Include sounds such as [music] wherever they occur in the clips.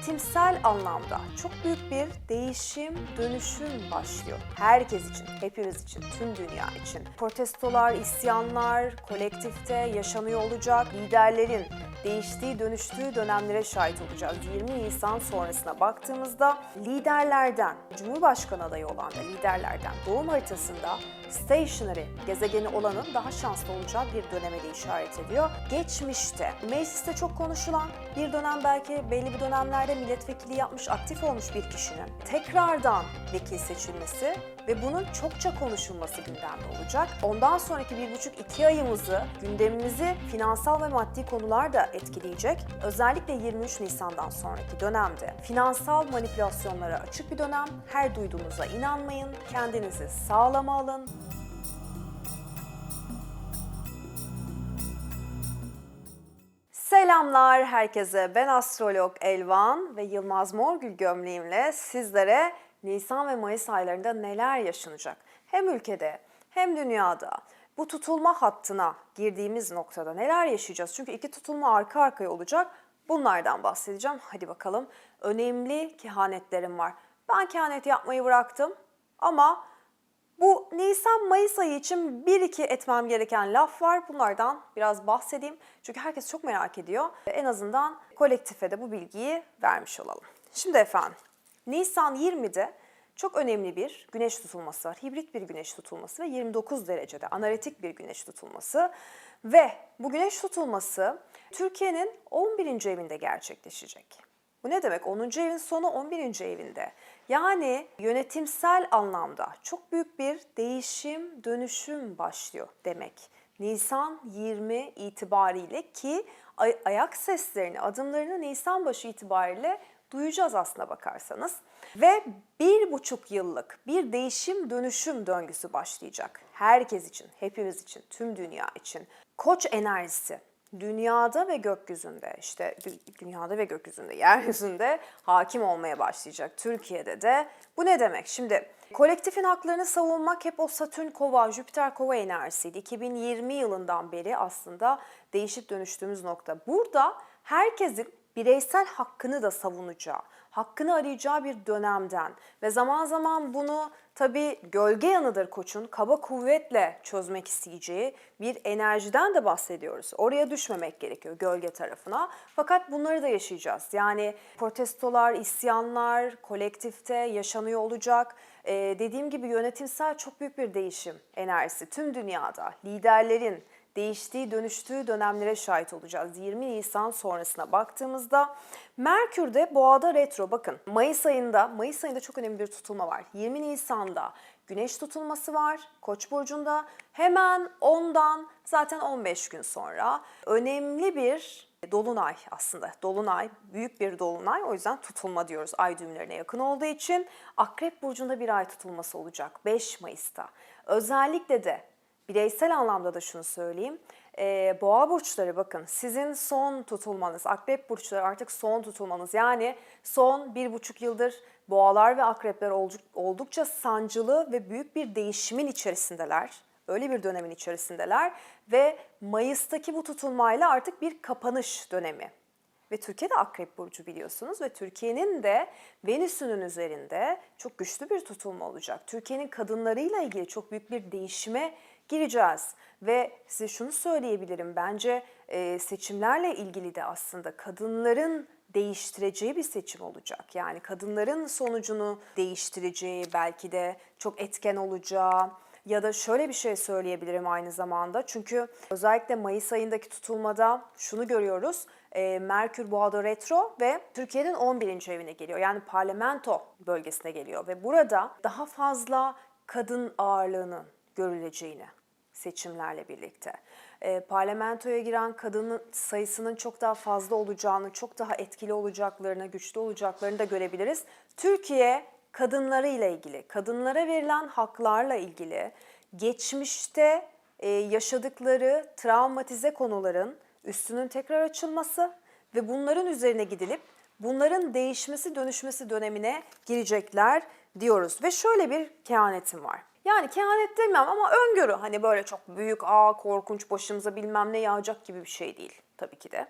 yönetimsel anlamda çok büyük bir değişim, dönüşüm başlıyor. Herkes için, hepimiz için, tüm dünya için. Protestolar, isyanlar kolektifte yaşanıyor olacak. Liderlerin değiştiği, dönüştüğü dönemlere şahit olacağız. 20 Nisan sonrasına baktığımızda liderlerden, Cumhurbaşkanı adayı olan da liderlerden doğum haritasında stationary gezegeni olanın daha şanslı olacağı bir döneme de işaret ediyor. Geçmişte mecliste çok konuşulan bir dönem belki belli bir dönemlerde milletvekili yapmış, aktif olmuş bir kişinin tekrardan vekil seçilmesi ve bunun çokça konuşulması gündemde olacak. Ondan sonraki bir buçuk iki ayımızı, gündemimizi finansal ve maddi konular da etkileyecek. Özellikle 23 Nisan'dan sonraki dönemde finansal manipülasyonlara açık bir dönem. Her duyduğunuza inanmayın, kendinizi sağlama alın, Selamlar herkese. Ben astrolog Elvan ve Yılmaz Morgül gömleğimle sizlere Nisan ve Mayıs aylarında neler yaşanacak? Hem ülkede hem dünyada bu tutulma hattına girdiğimiz noktada neler yaşayacağız? Çünkü iki tutulma arka arkaya olacak. Bunlardan bahsedeceğim. Hadi bakalım. Önemli kehanetlerim var. Ben kehanet yapmayı bıraktım ama bu Nisan-Mayıs ayı için bir iki etmem gereken laf var. Bunlardan biraz bahsedeyim. Çünkü herkes çok merak ediyor. En azından kolektife de bu bilgiyi vermiş olalım. Şimdi efendim, Nisan 20'de çok önemli bir güneş tutulması var. Hibrit bir güneş tutulması ve 29 derecede analitik bir güneş tutulması. Ve bu güneş tutulması Türkiye'nin 11. evinde gerçekleşecek. Bu ne demek? 10. evin sonu 11. evinde. Yani yönetimsel anlamda çok büyük bir değişim, dönüşüm başlıyor demek. Nisan 20 itibariyle ki ay- ayak seslerini, adımlarını Nisan başı itibariyle duyacağız aslına bakarsanız. Ve bir buçuk yıllık bir değişim dönüşüm döngüsü başlayacak. Herkes için, hepimiz için, tüm dünya için. Koç enerjisi dünyada ve gökyüzünde işte dü- dünyada ve gökyüzünde [laughs] yeryüzünde hakim olmaya başlayacak. Türkiye'de de bu ne demek? Şimdi kolektifin haklarını savunmak hep o Satürn kova, Jüpiter kova enerjisiydi. 2020 yılından beri aslında değişip dönüştüğümüz nokta. Burada herkesin bireysel hakkını da savunacağı, hakkını arayacağı bir dönemden ve zaman zaman bunu tabii gölge yanıdır koçun kaba kuvvetle çözmek isteyeceği bir enerjiden de bahsediyoruz. Oraya düşmemek gerekiyor gölge tarafına. Fakat bunları da yaşayacağız. Yani protestolar, isyanlar kolektifte yaşanıyor olacak. Ee, dediğim gibi yönetimsel çok büyük bir değişim enerjisi tüm dünyada. Liderlerin, değiştiği, dönüştüğü dönemlere şahit olacağız. 20 Nisan sonrasına baktığımızda Merkür'de Boğa'da retro. Bakın Mayıs ayında, Mayıs ayında çok önemli bir tutulma var. 20 Nisan'da Güneş tutulması var Koç burcunda. Hemen ondan zaten 15 gün sonra önemli bir dolunay aslında. Dolunay, büyük bir dolunay. O yüzden tutulma diyoruz ay düğümlerine yakın olduğu için. Akrep burcunda bir ay tutulması olacak 5 Mayıs'ta. Özellikle de bireysel anlamda da şunu söyleyeyim. Ee, boğa burçları bakın sizin son tutulmanız, akrep burçları artık son tutulmanız. Yani son bir buçuk yıldır boğalar ve akrepler olduk- oldukça sancılı ve büyük bir değişimin içerisindeler. Öyle bir dönemin içerisindeler ve Mayıs'taki bu tutulmayla artık bir kapanış dönemi. Ve Türkiye'de Akrep Burcu biliyorsunuz ve Türkiye'nin de Venüs'ünün üzerinde çok güçlü bir tutulma olacak. Türkiye'nin kadınlarıyla ilgili çok büyük bir değişime gireceğiz. Ve size şunu söyleyebilirim bence e, seçimlerle ilgili de aslında kadınların değiştireceği bir seçim olacak. Yani kadınların sonucunu değiştireceği belki de çok etken olacağı ya da şöyle bir şey söyleyebilirim aynı zamanda. Çünkü özellikle Mayıs ayındaki tutulmada şunu görüyoruz. E, Merkür Boğa'da retro ve Türkiye'nin 11. evine geliyor. Yani parlamento bölgesine geliyor ve burada daha fazla kadın ağırlığının görüleceğini seçimlerle birlikte. E, parlamentoya giren kadının sayısının çok daha fazla olacağını, çok daha etkili olacaklarını, güçlü olacaklarını da görebiliriz. Türkiye kadınları ile ilgili, kadınlara verilen haklarla ilgili geçmişte e, yaşadıkları travmatize konuların üstünün tekrar açılması ve bunların üzerine gidilip bunların değişmesi, dönüşmesi dönemine girecekler diyoruz. Ve şöyle bir kehanetim var. Yani kehanet demem ama öngörü hani böyle çok büyük, aa korkunç başımıza bilmem ne yağacak gibi bir şey değil. tabii ki de.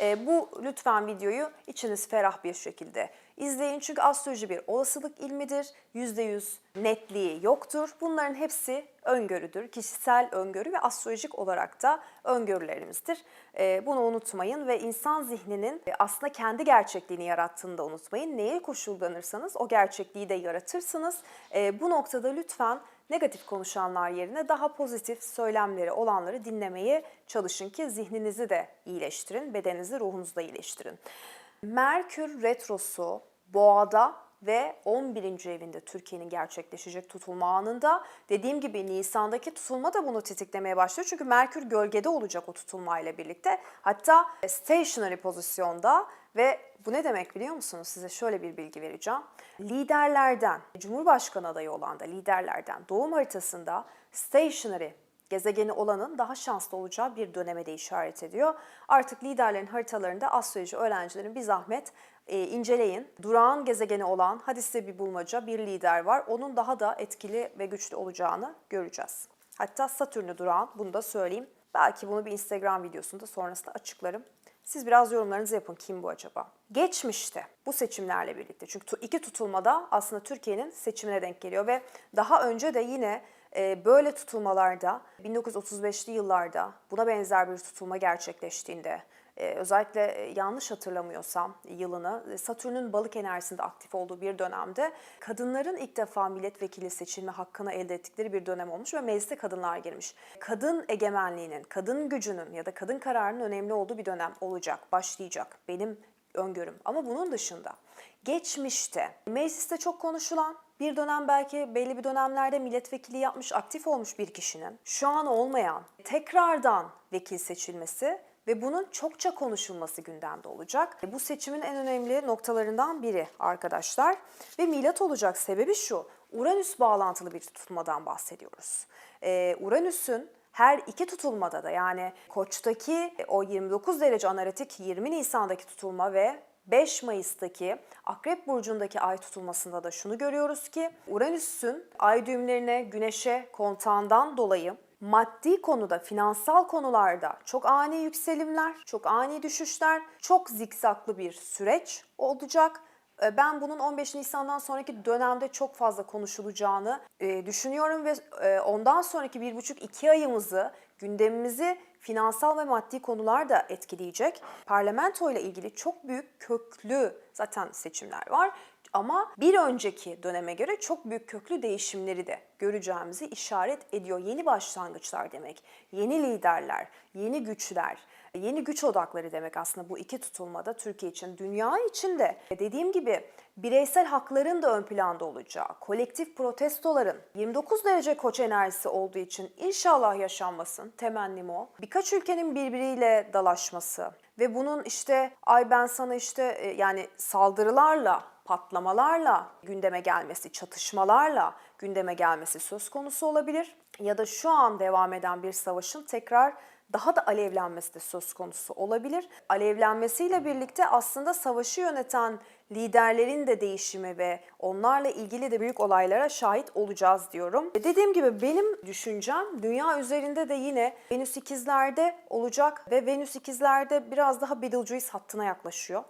E, bu lütfen videoyu içiniz ferah bir şekilde izleyin. Çünkü astroloji bir olasılık ilmidir. %100 netliği yoktur. Bunların hepsi öngörüdür. Kişisel öngörü ve astrolojik olarak da öngörülerimizdir. E, bunu unutmayın ve insan zihninin e, aslında kendi gerçekliğini yarattığını da unutmayın. Neye koşullanırsanız o gerçekliği de yaratırsınız. E, bu noktada lütfen negatif konuşanlar yerine daha pozitif söylemleri olanları dinlemeye çalışın ki zihninizi de iyileştirin, bedeninizi, ruhunuzu da iyileştirin. Merkür Retrosu Boğa'da ve 11. evinde Türkiye'nin gerçekleşecek tutulma anında dediğim gibi Nisan'daki tutulma da bunu tetiklemeye başlıyor. Çünkü Merkür gölgede olacak o tutulmayla birlikte. Hatta stationary pozisyonda ve bu ne demek biliyor musunuz? Size şöyle bir bilgi vereceğim. Liderlerden, Cumhurbaşkanı adayı olan da liderlerden doğum haritasında stationary gezegeni olanın daha şanslı olacağı bir döneme de işaret ediyor. Artık liderlerin haritalarında astroloji öğrencilerin bir zahmet e, inceleyin. Durağan gezegeni olan, hadi size bir bulmaca, bir lider var. Onun daha da etkili ve güçlü olacağını göreceğiz. Hatta Satürn'ü durağan, bunu da söyleyeyim. Belki bunu bir Instagram videosunda sonrasında açıklarım. Siz biraz yorumlarınızı yapın. Kim bu acaba? Geçmişte bu seçimlerle birlikte çünkü iki tutulmada aslında Türkiye'nin seçimine denk geliyor ve daha önce de yine böyle tutulmalarda 1935'li yıllarda buna benzer bir tutulma gerçekleştiğinde e, özellikle e, yanlış hatırlamıyorsam yılını e, Satürn'ün balık enerjisinde aktif olduğu bir dönemde kadınların ilk defa milletvekili seçilme hakkını elde ettikleri bir dönem olmuş ve meclise kadınlar girmiş. Kadın egemenliğinin, kadın gücünün ya da kadın kararının önemli olduğu bir dönem olacak, başlayacak. Benim öngörüm. Ama bunun dışında geçmişte mecliste çok konuşulan bir dönem belki belli bir dönemlerde milletvekili yapmış, aktif olmuş bir kişinin şu an olmayan tekrardan vekil seçilmesi ve bunun çokça konuşulması gündemde olacak. Bu seçimin en önemli noktalarından biri arkadaşlar. Ve milat olacak sebebi şu. Uranüs bağlantılı bir tutulmadan bahsediyoruz. Ee, Uranüs'ün her iki tutulmada da yani Koç'taki o 29 derece analitik 20 Nisan'daki tutulma ve 5 Mayıs'taki Akrep Burcu'ndaki ay tutulmasında da şunu görüyoruz ki Uranüs'ün ay düğümlerine, güneşe kontağından dolayı maddi konuda, finansal konularda çok ani yükselimler, çok ani düşüşler, çok zikzaklı bir süreç olacak. E, Ben bunun 15 Nisan'dan sonraki dönemde çok fazla konuşulacağını e, düşünüyorum ve e, ondan sonraki bir buçuk iki ayımızı gündemimizi finansal ve maddi konular da etkileyecek. Parlamento ile ilgili çok büyük köklü zaten seçimler var. Ama bir önceki döneme göre çok büyük köklü değişimleri de göreceğimizi işaret ediyor. Yeni başlangıçlar demek, yeni liderler, yeni güçler, yeni güç odakları demek aslında bu iki tutulmada Türkiye için, dünya için de. Dediğim gibi bireysel hakların da ön planda olacağı, kolektif protestoların 29 derece koç enerjisi olduğu için inşallah yaşanmasın, temennim o. Birkaç ülkenin birbiriyle dalaşması ve bunun işte ay ben sana işte e, yani saldırılarla patlamalarla gündeme gelmesi, çatışmalarla gündeme gelmesi söz konusu olabilir. Ya da şu an devam eden bir savaşın tekrar daha da alevlenmesi de söz konusu olabilir. Alevlenmesiyle birlikte aslında savaşı yöneten liderlerin de değişimi ve onlarla ilgili de büyük olaylara şahit olacağız diyorum. E, Dediğim gibi benim düşüncem dünya üzerinde de yine Venüs ikizlerde olacak ve Venüs ikizlerde biraz daha Betelgeuse hattına yaklaşıyor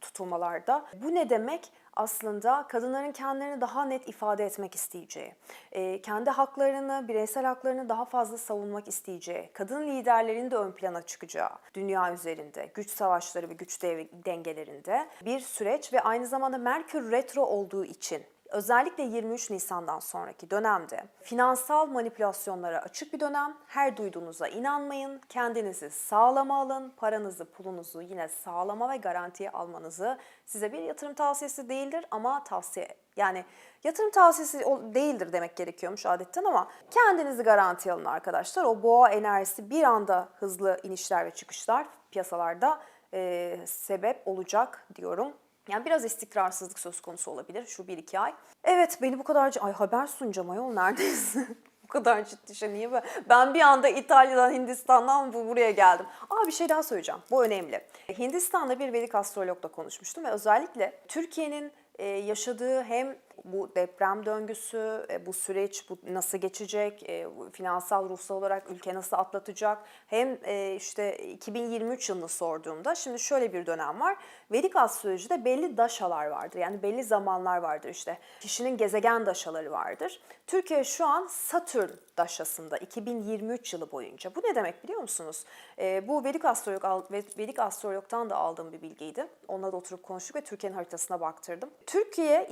tutulmalarda. Bu ne demek? Aslında kadınların kendilerini daha net ifade etmek isteyeceği, e, kendi haklarını, bireysel haklarını daha fazla savunmak isteyeceği, kadın liderlerin de ön plana çıkacağı dünya üzerinde, güç savaşları ve güç dengelerinde bir süreç ve aynı zamanda Merkür retro olduğu için Özellikle 23 Nisan'dan sonraki dönemde finansal manipülasyonlara açık bir dönem. Her duyduğunuza inanmayın. Kendinizi sağlama alın. Paranızı, pulunuzu yine sağlama ve garantiye almanızı size bir yatırım tavsiyesi değildir ama tavsiye yani yatırım tavsiyesi değildir demek gerekiyormuş adetten ama kendinizi garantiye alın arkadaşlar. O boğa enerjisi bir anda hızlı inişler ve çıkışlar piyasalarda e, sebep olacak diyorum. Yani biraz istikrarsızlık söz konusu olabilir şu bir iki ay. Evet beni bu kadar... Ay haber sunacağım ayol neredeyiz? [laughs] bu kadar ciddi şey niye böyle? Ben bir anda İtalya'dan, Hindistan'dan bu buraya geldim. Aa bir şey daha söyleyeceğim. Bu önemli. Hindistan'da bir Vedik astrologla konuşmuştum ve özellikle Türkiye'nin e, yaşadığı hem Bu deprem döngüsü, e, bu süreç bu nasıl geçecek, e, finansal, ruhsal olarak ülke nasıl atlatacak? Hem e, işte 2023 yılını sorduğumda şimdi şöyle bir dönem var. Vedik astrolojide belli daşalar vardır. Yani belli zamanlar vardır işte. Kişinin gezegen daşaları vardır. Türkiye şu an Satürn daşasında 2023 yılı boyunca. Bu ne demek biliyor musunuz? Bu Vedik astrolog Vedik astrologdan da aldığım bir bilgiydi. Onunla da oturup konuştuk ve Türkiye'nin haritasına baktırdım. Türkiye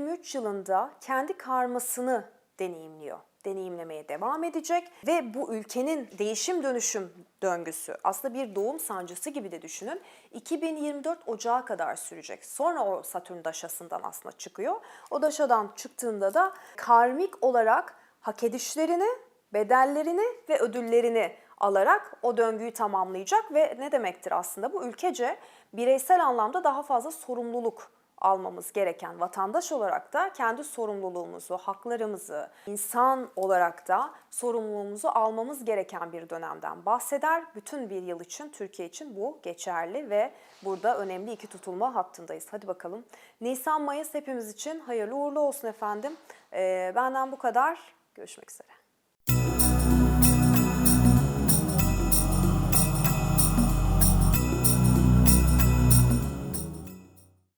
2023 yılında kendi karmasını deneyimliyor deneyimlemeye devam edecek ve bu ülkenin değişim dönüşüm döngüsü aslında bir doğum sancısı gibi de düşünün. 2024 Ocağı kadar sürecek. Sonra o Satürn daşasından aslında çıkıyor. O daşadan çıktığında da karmik olarak hak edişlerini, bedellerini ve ödüllerini alarak o döngüyü tamamlayacak ve ne demektir aslında bu ülkece bireysel anlamda daha fazla sorumluluk almamız gereken vatandaş olarak da kendi sorumluluğumuzu, haklarımızı, insan olarak da sorumluluğumuzu almamız gereken bir dönemden bahseder. Bütün bir yıl için, Türkiye için bu geçerli ve burada önemli iki tutulma hattındayız. Hadi bakalım. Nisan-Mayıs hepimiz için hayırlı uğurlu olsun efendim. Ee, benden bu kadar. Görüşmek üzere.